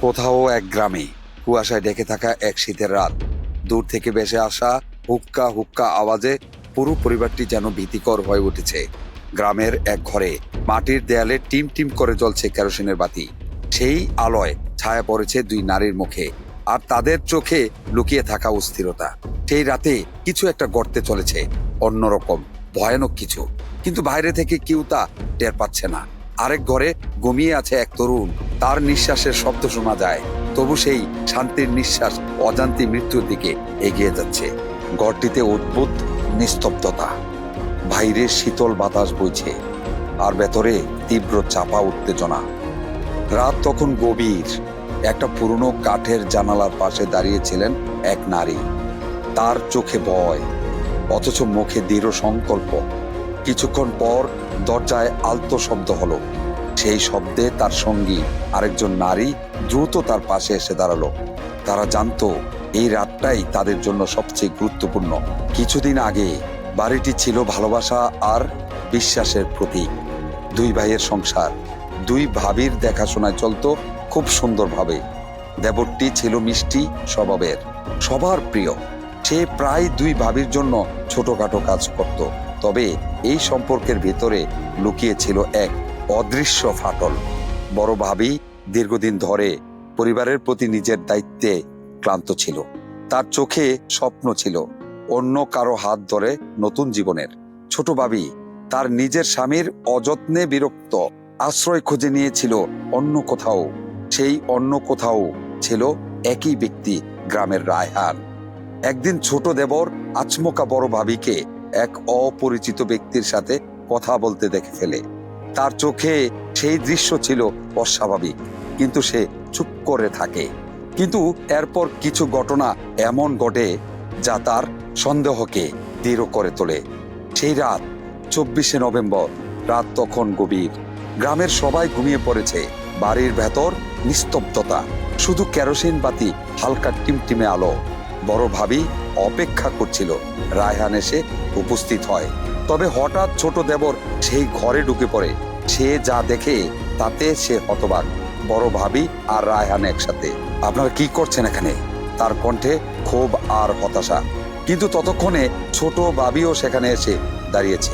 কোথাও এক গ্রামে কুয়াশায় ঢেকে থাকা এক শীতের রাত। দূর থেকে বেসে আসা হুক্কা হুক্কা আওয়াজে পুরো পরিবারটি যেন ভীতিকর হয়ে উঠেছে। গ্রামের এক ঘরে মাটির দেয়ালে টিম টিম করে জ্বলছে কেরোসিনের বাতি। সেই আলোয় ছায়া পড়েছে দুই নারীর মুখে আর তাদের চোখে লুকিয়ে থাকা অস্থিরতা। সেই রাতে কিছু একটা গর্তে চলেছে, অন্যরকম, ভয়ানক কিছু। কিন্তু বাইরে থেকে কেউ তা টের পাচ্ছে না। আরেক ঘরে ঘুমিয়ে আছে এক তরুণ। তার নিঃশ্বাসের শব্দ শোনা যায়। তবু সেই শান্তির নিঃশ্বাস অজান্তি মৃত্যুর দিকে এগিয়ে যাচ্ছে। ঘরটিতে অদ্ভুত নিস্তব্ধতা। বাইরে শীতল বাতাস বইছে আর ভেতরে তীব্র চাপা উত্তেজনা। রাত তখন গভীর। একটা পুরনো কাঠের জানালার পাশে দাঁড়িয়েছিলেন এক নারী। তার চোখে ভয়, অথচ মুখে দৃঢ় সংকল্প। কিছুক্ষণ পর দরজায় আলতো শব্দ হলো। সেই শব্দে তার সঙ্গী আরেকজন নারী দ্রুত তার পাশে এসে দাঁড়াল। তারা জানতো, এই রাতটাই তাদের জন্য সবচেয়ে গুরুত্বপূর্ণ। কিছুদিন আগে বাড়িটি ছিল ভালোবাসা আর বিশ্বাসের প্রতীক। দুই ভাইয়ের সংসার। দুই ভাবির দেখাশোনায় চলতো খুব সুন্দরভাবে। দেবরটি ছিল মিষ্টি স্বভাবের। সবার প্রিয়। সে প্রায় দুই ভাবির জন্য ছোটখাটো কাজ করত। তবে এই সম্পর্কের ভেতরে লুকিয়ে ছিল এক অদৃশ্য ফাটল। বড় ভাবি দীর্ঘদিন ধরে পরিবারের প্রতি নিজের দায়িত্বে ক্লান্ত ছিল। তার চোখে স্বপ্ন ছিল অন্য কারও হাত ধরে নতুন জীবনের। ছোট ভাবি তার নিজের স্বামীর অযত্নে বিরক্ত আশ্রয় খুঁজে নিয়েছিল অন্য কোথাও। সেই অন্য কোথাও ছিল একই ব্যক্তি গ্রামের রায়হান। একদিন ছোট দেবর আচমকা বড় ভাবিকে এক অপরিচিত ব্যক্তির সাথে কথা বলতে দেখে ফেলে। তার চোখে সেই দৃশ্য ছিল অস্বাভাবিক। কিন্তু সে চুপ করে থাকে। কিন্তু এরপর কিছু ঘটনা এমন ঘটে যা তার সন্দেহকে দৃঢ় করে তোলে। সেই রাত, চব্বিশে নভেম্বর, রাত তখন গভীর। গ্রামের সবাই ঘুমিয়ে পড়েছে। বাড়ির ভেতর নিস্তব্ধতা। শুধু কেরোসিন বাতি, হালকা টিমটিমে আলো। বড় ভাবি অপেক্ষা করছিল। রায়হান এসে উপস্থিত হয়। তবে হঠাৎ ছোট দেবর সেই ঘরে ঢুকে পড়ে। সে যা দেখে তাতে সে হতবাক। বড় ভাবি আর রায়হান একসাথে। আপনারা কি করছেন এখানে? তার কণ্ঠে ক্ষোভ আর হতাশা। কিন্তু ততক্ষণে ছোট বাবিও সেখানে এসে দাঁড়িয়েছে।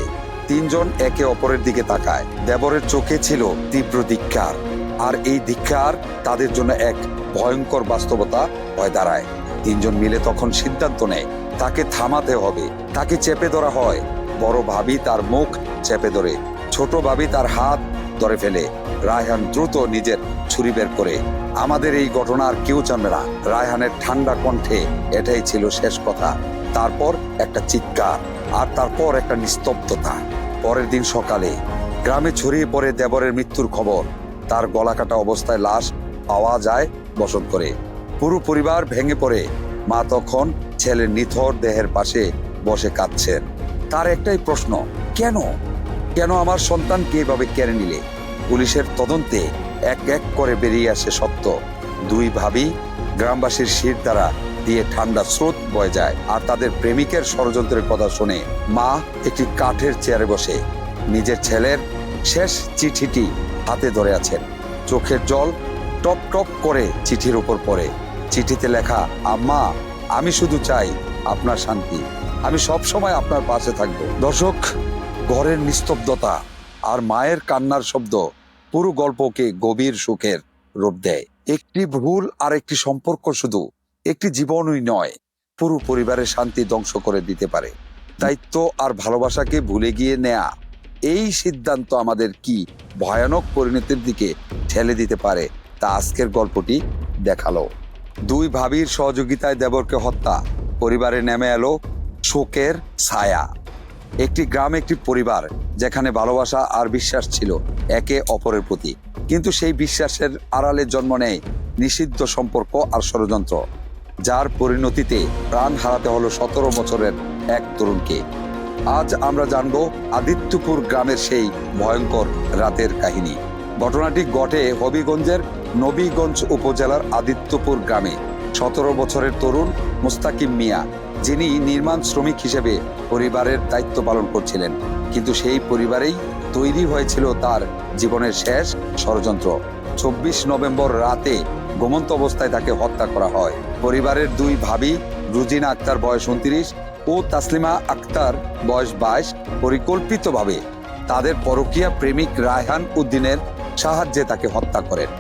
তিনজন একে অপরের দিকে তাকায়। দেবরের চোখে ছিল তীব্র ধিক্কার। আর এই ধিক্কার তাদের জন্য এক ভয়ঙ্কর বাস্তবতা হয়ে দাঁড়ায়। তিনজন মিলে তখন সিদ্ধান্ত নেয়, তাকে থামাতে হবে, তাকে চেপে ধরা হয়। বড় ভাবি তার মুখ চেপে ধরে। ছোট ভাবি তার হাত ধরে ফেলে। রায়হান দ্রুত নিজের ছুরি বের করে। আমাদের এই ঘটনা আর কেউ জানবে না। রায়হানের ঠান্ডা কণ্ঠে এটাই ছিল শেষ কথা। তারপর একটা চিৎকার, আর তারপর একটা নিস্তব্ধতা। পরের দিন সকালে গ্রামে ছড়িয়ে পড়ে দেবরের মৃত্যুর খবর। তার গলা কাটা অবস্থায় লাশ পাওয়া যায় বসত করে পুরো পরিবার ভেঙে পড়ে। মা তখন ছেলের নিথর দেহের পাশে বসে কাঁদছেন। তার একটাই প্রশ্ন, কেন? কেন আমার সন্তানকে এভাবে কেড়ে নিলে? পুলিশের তদন্তে এক এক করে বেরিয়ে আসে সত্য। দুই ভাবি গ্রামবাসীর শির দ্বারা দিয়ে ঠান্ডা স্রোত বয়ে যায় আর তাদের প্রেমিকের ষড়যন্ত্রের কথা শুনে মা একটি কাঠের চেয়ারে বসে নিজের ছেলের শেষ চিঠিটি হাতে ধরে আছেন। চোখের জল টপ টপ করে চিঠির উপর পড়ে। চিঠিতে লেখা, আম্মা, আমি শুধু চাই আপনার শান্তি। আমি সব সময় আপনার পাশে থাকব। দর্শক, ঘরের নিস্তব্ধতা আর মায়ের কান্নার শব্দ পুরো গল্পকে গভীর সুখের রূপ দেয়। একটি ভুল আর একটি সম্পর্ক শুধু একটি জীবনই নয়, পুরো পরিবারের শান্তি ধ্বংস করে দিতে পারে। দায়িত্ব আর ভালোবাসাকে ভুলে গিয়ে নেয়া, এই সিদ্ধান্ত আমাদের কি ভয়ানক পরিণতির দিকে ঠেলে দিতে পারে তা আজকের গল্পটি দেখাল। দুই ভাবির সহযোগিতায় দেবরকে হত্যা পরিবারে নেমে এলো শোকের ছায়া। একটি গ্রাম, একটি পরিবার যেখানে ভালোবাসা আর বিশ্বাস ছিল একে অপরের প্রতি। কিন্তু সেই বিশ্বাসের আড়ালে জন্ম নেয় নিষিদ্ধ সম্পর্ক আর ষড়যন্ত্র, যার পরিণতিতে প্রাণ হারাতে হলো সতেরো বছরের এক তরুণকে। আজ আমরা জানব আদিত্যপুর গ্রামের সেই ভয়ঙ্কর রাতের কাহিনী। ঘটনাটি ঘটে হবিগঞ্জের নবীগঞ্জ উপজেলার আদিত্যপুর গ্রামে। সতেরো বছরের তরুণ মুস্তাকিম মিয়া, যিনি নির্মাণ শ্রমিক হিসেবে পরিবারের দায়িত্ব পালন করছিলেন। কিন্তু সেই পরিবারেই তৈরি হয়েছিল তার জীবনের শেষ ষড়যন্ত্র। চব্বিশ নভেম্বর রাতে ঘুমন্ত অবস্থায় তাকে হত্যা করা হয়। পরিবারের দুই ভাবি, রুজিনা আক্তার বয়স উনত্রিশ ও তাসলিমা আক্তার বয়স বাইশ, পরিকল্পিতভাবে তাদের পরকীয়া প্রেমিক রায়হান উদ্দিনের সাহায্যে তাকে হত্যা করেন।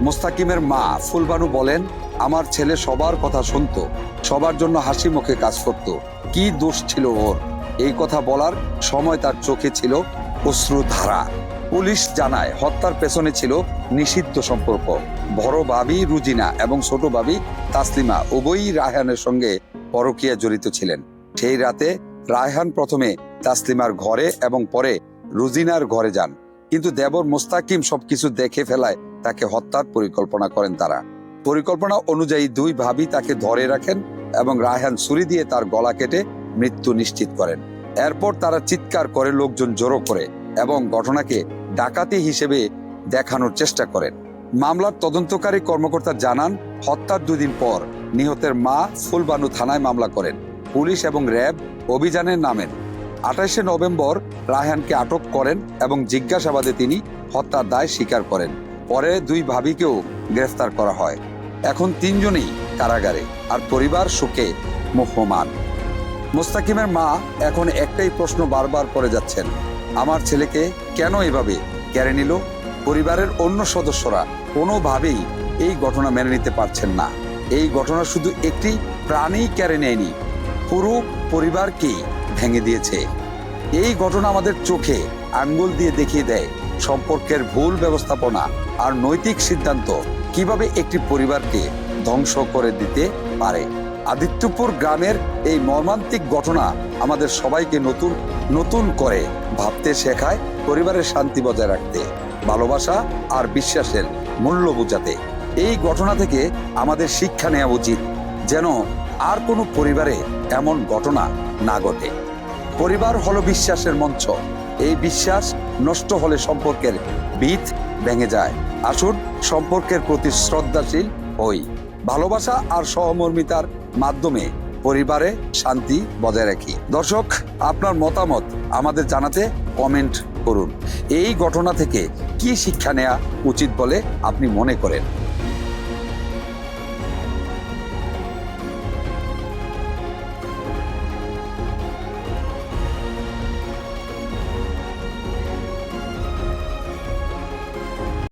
মোস্তাকিমের মা ফুলবানু বলেন আমার ছেলে সবার কথা শুনতো, সবার জন্য হাসি মুখে কাজ করত। কি দোষ ছিল ওর? এই কথা বলার সময় তার চোখে ছিল অশ্রুধারা। পুলিশ জানায়, হত্যার পেছনে ছিল নিষিদ্ধ সম্পর্ক। বড় বাবি রুজিনা এবং ছোট বাবি তাসলিমা উভয়ই রায়হানের সঙ্গে পরকীয়া জড়িত ছিলেন। সেই রাতে রায়হান প্রথমে তাসলিমার ঘরে এবং পরে রুজিনার ঘরে যান। কিন্তু দেবর মোস্তাকিম সবকিছু দেখে ফেলায় তাকে হত্যার পরিকল্পনা করেন তারা। পরিকল্পনা অনুযায়ী দুই ভাবি তাকে ধরে রাখেন এবং রায়হান ছুরি দিয়ে তার গলা কেটে মৃত্যু নিশ্চিত করেন। এরপর তারা চিৎকার করে লোকজন জড়ো করে এবং ঘটনাকে ডাকাতি হিসেবে দেখানোর চেষ্টা করেন। মামলার তদন্তকারী কর্মকর্তা জানান, হত্যার দুদিন পর নিহতের মা ফুলবানু থানায় মামলা করেন। পুলিশ এবং র্যাব অভিযানে নামেন আঠাশে নভেম্বর রায়হানকে আটক করেন এবং জিজ্ঞাসাবাদে তিনি হত্যার দায় স্বীকার করেন। পরে দুই ভাবিকেও গ্রেফতার করা হয়। এখন তিনজনেই কারাগারে, আর পরিবার সুখে মুহ্যমান মোস্তাকিমের মা এখন একটাই প্রশ্ন বারবার করে যাচ্ছেন, আমার ছেলেকে কেন এভাবে কেড়ে নিল? পরিবারের অন্য সদস্যরা কোনোভাবেই এই ঘটনা মেনে নিতে পারছেন না। এই ঘটনা শুধু একটি প্রাণী কেড়ে নেয়নি, পুরো পরিবারকেই ভেঙে দিয়েছে। এই ঘটনা আমাদের চোখে আঙ্গুল দিয়ে দেখিয়ে দেয় সম্পর্কের ভুল ব্যবস্থাপনা আর নৈতিক সিদ্ধান্ত। কীভাবে একটি পরিবারকে ধ্বংস করে দিতে পারে? আদিত্যপুর গ্রামের এই মর্মান্তিক ঘটনা আমাদের সবাইকে নতুন নতুন করে ভাবতে শেখায় পরিবারের শান্তি বজায় রাখতে, ভালোবাসা আর বিশ্বাসের মূল্য বোঝাতে। এই ঘটনা থেকে আমাদের শিক্ষা নেওয়া উচিত যেন আর কোনো পরিবারে এমন ঘটনা না ঘটে। পরিবার হলো বিশ্বাসের মঞ্চ। এই বিশ্বাস নষ্ট হলে সম্পর্কের ভিত ভেঙে যায়। আসুন, সম্পর্কের প্রতি শ্রদ্ধাশীল হই। ভালোবাসা আর সহমর্মিতার মাধ্যমে পরিবারে শান্তি বজায় রাখি। দর্শক, আপনার মতামত আমাদের জানাতে কমেন্ট করুন। এই ঘটনা থেকে কি শিক্ষা নেওয়া উচিত বলে আপনি মনে করেন?